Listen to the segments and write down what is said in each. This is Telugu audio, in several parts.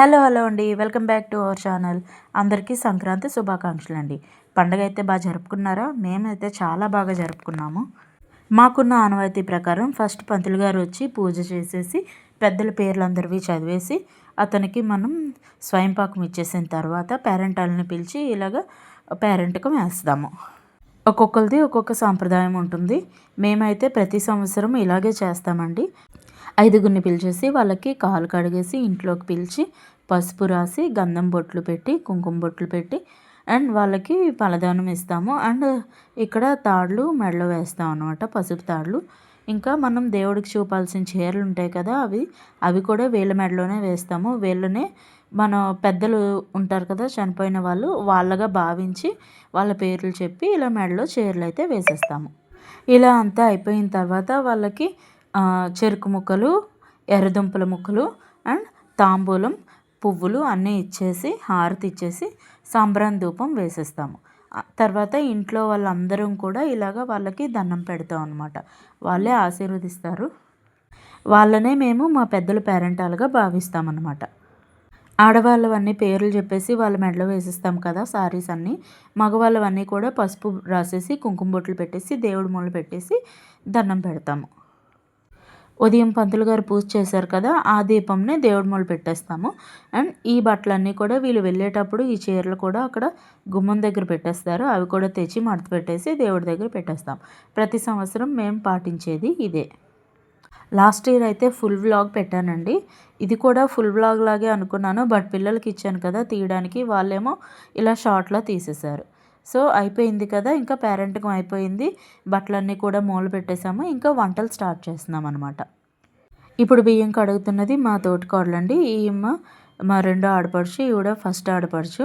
హలో హలో అండి. Welcome back to our channel. అందరికీ సంక్రాంతి శుభాకాంక్షలు అండి పండగ అయితే బాగా జరుపుకున్నారా? మేమైతే చాలా బాగా జరుపుకున్నాము. మాకున్న ఆనవాయితీ ప్రకారం ఫస్ట్ పంతులు గారు వచ్చి పూజ చేసేసి పెద్దల పేర్లు అందరివి చదివేసి అతనికి మనం స్వయంపాకం ఇచ్చేసిన తర్వాత పేరెంటాలని పిలిచి ఇలాగ పేరెంట్కి వేస్తాము. ఒక్కొక్కరిది ఒక్కొక్క సాంప్రదాయం ఉంటుంది. మేమైతే ప్రతి సంవత్సరం ఇలాగే చేస్తామండి. ఐదుగురిని పిలిచేసి వాళ్ళకి కాలు కడిగేసి ఇంట్లోకి పిలిచి పసుపు రాసి గంధం బొట్లు పెట్టి కుంకుమ బొట్లు పెట్టి అండ్ వాళ్ళకి ఫలదానం ఇస్తాము. అండ్ ఇక్కడ తాళ్ళు మెడలో వేస్తాం అనమాట పసుపు తాళ్ళు. ఇంకా మనం దేవుడికి చూపాల్సిన చీరలు ఉంటాయి కదా అవి అవి కూడా వేళ్ళ మెడలోనే వేస్తాము. వేళ్ళనే మన పెద్దలు ఉంటారు కదా చనిపోయిన వాళ్ళు వాళ్ళగా భావించి వాళ్ళ పేర్లు చెప్పి ఇలా మెడలో చీరలు అయితే వేసేస్తాము. ఇలా అంతా అయిపోయిన తర్వాత వాళ్ళకి చెరుకు ముక్కలు ఎర్రదుంపల ముక్కలు అండ్ తాంబూలం పువ్వులు అన్నీ ఇచ్చేసి హారతి ఇచ్చేసి సాంబ్రాన్ ధూపం వేసేస్తాము. తర్వాత ఇంట్లో వాళ్ళందరం కూడా ఇలాగ వాళ్ళకి దండం పెడతాం అనమాట వాళ్ళే ఆశీర్వదిస్తారు. వాళ్ళనే మేము మా పెద్దల పేరెంటాలుగా భావిస్తామన్నమాట ఆడవాళ్ళవన్నీ పేర్లు చెప్పేసి వాళ్ళ మెడలో వేసిస్తాం కదా సారీస్ అన్నీ. మగవాళ్ళవన్నీ కూడా పసుపు రాసేసి కుంకుమ బొట్లు పెట్టేసి దేవుడి మూల పెట్టేసి దండం పెడతాము. ఉదయం పంతులు గారు పూజ చేశారు కదా ఆ దీపంని దేవుడి మూల పెట్టేస్తాము. అండ్ ఈ బట్టలన్నీ కూడా వీళ్ళు వెళ్ళేటప్పుడు ఈ చీరలు కూడా అక్కడ గుమ్మం దగ్గర పెట్టేస్తారు. అవి కూడా తెచ్చి మడత పెట్టేసి దేవుడి దగ్గర పెట్టేస్తాం. ప్రతి సంవత్సరం మేము పాటించేది ఇదే. లాస్ట్ ఇయర్ అయితే ఫుల్ వ్లాగ్ పెట్టానండి. ఇది కూడా ఫుల్ వ్లాగ్ లాగే అనుకున్నాను. బట్ పిల్లలకి ఇచ్చాను కదా తీయడానికి. వాళ్ళేమో ఇలా షార్ట్లో తీసేశారు. సో అయిపోయింది కదా ఇంకా పేరెంట్కం అయిపోయింది. బట్టలన్నీ కూడా మూలు పెట్టేసాము ఇంకా వంటలు స్టార్ట్ చేస్తున్నాం అనమాట ఇప్పుడు బియ్యం కడుగుతున్నది మా తోటికోడలండి. ఈయమ్మ మా రెండో ఆడపడుచు ఈవిడ ఫస్ట్ ఆడపడుచు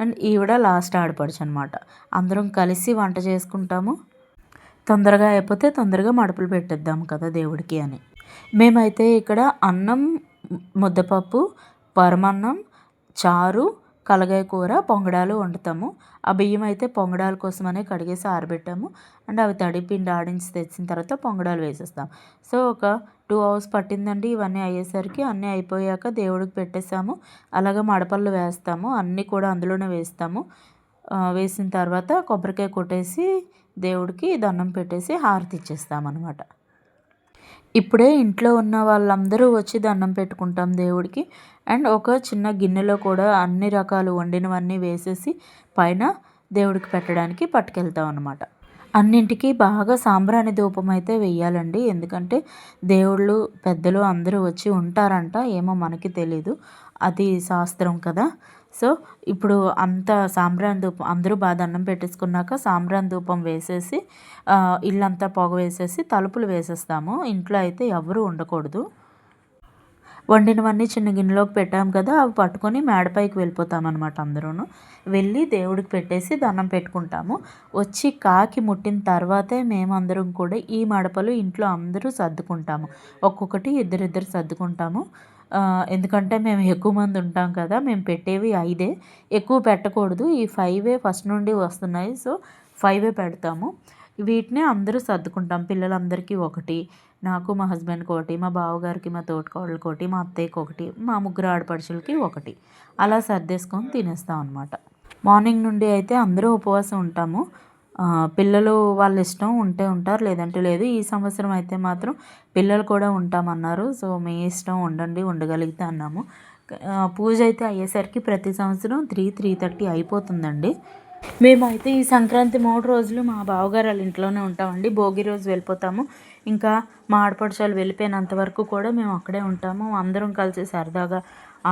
అండ్ ఈవిడ లాస్ట్ ఆడపడుచు అనమాట అందరం కలిసి వంట చేసుకుంటాము. తొందరగా అయిపోతే తొందరగా మడుపులు పెట్టేద్దాం కదా దేవుడికి అని. మేమైతే ఇక్కడ అన్నం ముద్దపప్పు పరమన్నం చారు కలగాయ కూర పొంగడాలు వండుతాము. ఆ బియ్యం అయితే పొంగడాల కోసమనే కడిగేసి ఆరబెట్టాము. అండ్ అవి తడిపిండి ఆడించి తెచ్చిన తర్వాత పొంగడాలు వేసేస్తాం. సో ఒక టూ అవర్స్ పట్టిందండి ఇవన్నీ అయ్యేసరికి. అన్నీ అయిపోయాక దేవుడికి పెట్టేసాము. అలాగే మడపళ్ళు వేస్తాము. అన్నీ కూడా అందులోనే వేస్తాము. వేసిన తర్వాత కొబ్బరికాయ కొట్టేసి దేవుడికి దండం పెట్టేసి హారతి ఇచ్చేస్తామన్నమాట. ఇప్పుడే ఇంట్లో ఉన్న వాళ్ళందరూ వచ్చి దండం పెట్టుకుంటాం దేవుడికి. అండ్ ఒక చిన్న గిన్నెలో కూడా అన్ని రకాలు వండినవన్నీ వేసేసి పైన దేవుడికి పెట్టడానికి పట్టుకెళ్తాం అనమాట అన్నింటికి బాగా సాంబ్రాణి ధూపం అయితే వెయ్యాలండి ఎందుకంటే దేవుళ్ళు పెద్దలు అందరూ వచ్చి ఉంటారంట. ఏమో మనకి తెలీదు. అది శాస్త్రం కదా. సో ఇప్పుడు అంత సాంబ్రాన్ ధూపం అందరూ బాగా దండం పెట్టేసుకున్నాక సాంబ్రాన్ ధూపం వేసేసి ఇల్లంతా పొగ వేసేసి తలుపులు వేసేస్తాము. ఇంట్లో అయితే ఎవరు ఉండకూడదు. వండినవన్నీ చిన్న గిన్నెలోకి పెట్టాం కదా అవి పట్టుకొని మేడపైకి వెళ్ళిపోతాం అనమాట అందరూ వెళ్ళి దేవుడికి పెట్టేసి దండం పెట్టుకుంటాము. వచ్చి కాకి ముట్టిన తర్వాతే మేమందరం కూడా ఈ మడపలు ఇంట్లో అందరూ సర్దుకుంటాము. ఒక్కొక్కటి ఇద్దరిద్దరు సర్దుకుంటాము. ఎందుకంటే మేము ఎక్కువ మంది ఉంటాం కదా మేము పెట్టేవి ఐదే. ఎక్కువ పెట్టకూడదు. ఈ ఫైవే ఫస్ట్ నుండి వస్తున్నాయి. సో ఫైవే పెడతాము. వీటిని అందరూ సర్దుకుంటాం. పిల్లలందరికీ ఒకటి నాకు మా హస్బెండ్కి ఒకటి మా బావగారికి మా తోటకోళ్ళకి ఒకటి మా అత్తయ్యకి ఒకటి మా ముగ్గురు ఆడపడుచులకి ఒకటి. అలా సర్దేసుకొని తినేస్తాం అనమాట మార్నింగ్ నుండి అయితే అందరూ ఉపవాసం ఉంటాము. పిల్లలు వాళ్ళ ఇష్టం ఉంటే ఉంటారు లేదంటే లేదు. ఈ సంవత్సరం అయితే మాత్రం పిల్లలు కూడా ఉంటామన్నారు. సో మీ ఇష్టం ఉండండి ఉండగలిగితే అన్నాము. పూజ అయితే అయ్యేసరికి ప్రతి సంవత్సరం త్రీ త్రీ థర్టీ అయిపోతుందండి. మేమైతే ఈ సంక్రాంతి మూడు రోజులు మా బావగారు వాళ్ళ ఇంట్లోనే ఉంటామండి. భోగి రోజు వెళ్ళిపోతాము. ఇంకా మా ఆడపడుచాలు వెళ్ళిపోయినంత వరకు కూడా మేము అక్కడే ఉంటాము. అందరం కలిసి సరదాగా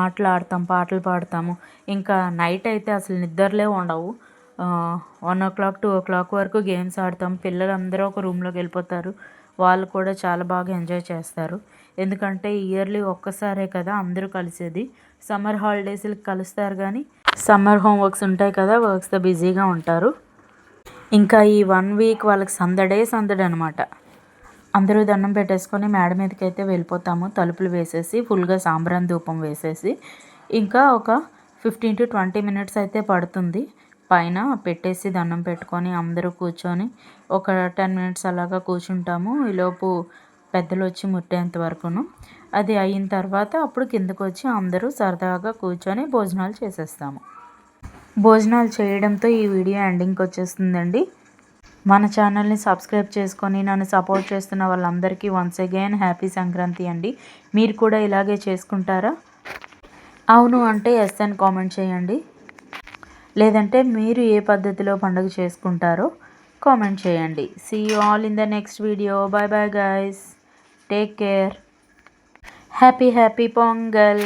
ఆటలు ఆడతాం పాటలు పాడతాము. ఇంకా నైట్ అయితే అసలు నిద్రలే ఉండవు. One o'clock two o'clock వరకు గేమ్స్ ఆడతాం. పిల్లలందరూ ఒక రూమ్లోకి వెళ్ళిపోతారు. వాళ్ళు కూడా చాలా బాగా ఎంజాయ్ చేస్తారు. ఎందుకంటే ఇయర్లీ ఒక్కసారే కదా అందరూ కలిసేది. సమ్మర్ హాలిడేస్కి కలుస్తారు కానీ సమ్మర్ హోంవర్క్స్ ఉంటాయి కదా వర్క్స్తో బిజీగా ఉంటారు. ఇంకా ఈ వన్ వీక్ వాళ్ళకి సందడే సందడి అనమాట అందరూ దండం పెట్టేసుకొని మేడ మీదకి అయితే వెళ్ళిపోతాము. తలుపులు వేసేసి ఫుల్గా సాంబ్రాన్ ధూపం వేసేసి. ఇంకా ఒక ఫిఫ్టీన్ టు ట్వంటీ మినిట్స్ అయితే పడుతుంది. పైన పెట్టేసి దండం పెట్టుకొని అందరూ కూర్చొని ఒక టెన్ మినిట్స్ అలాగా కూర్చుంటాము. ఈలోపు పెద్దలు వచ్చి ముట్టేంత వరకును. అది అయిన తర్వాత అప్పుడు కిందకు వచ్చి అందరూ సరదాగా కూర్చొని భోజనాలు చేసేస్తాము. భోజనాలు చేయడంతో ఈ వీడియో ఎండింగ్కి వచ్చేస్తుందండి. మన ఛానల్ని సబ్స్క్రైబ్ చేసుకొని నన్ను సపోర్ట్ చేస్తున్న వాళ్ళందరికీ వన్స్ అగైన్ హ్యాపీ సంక్రాంతి అండి. మీరు కూడా ఇలాగే చేసుకుంటారా? అవును అంటే ఎస్ అని కామెంట్ చేయండి. లేదంటే మీరు ఏ పద్ధతిలో పండుగ చేసుకుంటారో కామెంట్ చేయండి. See you all in the next video bye bye guys take care happy happy Pongal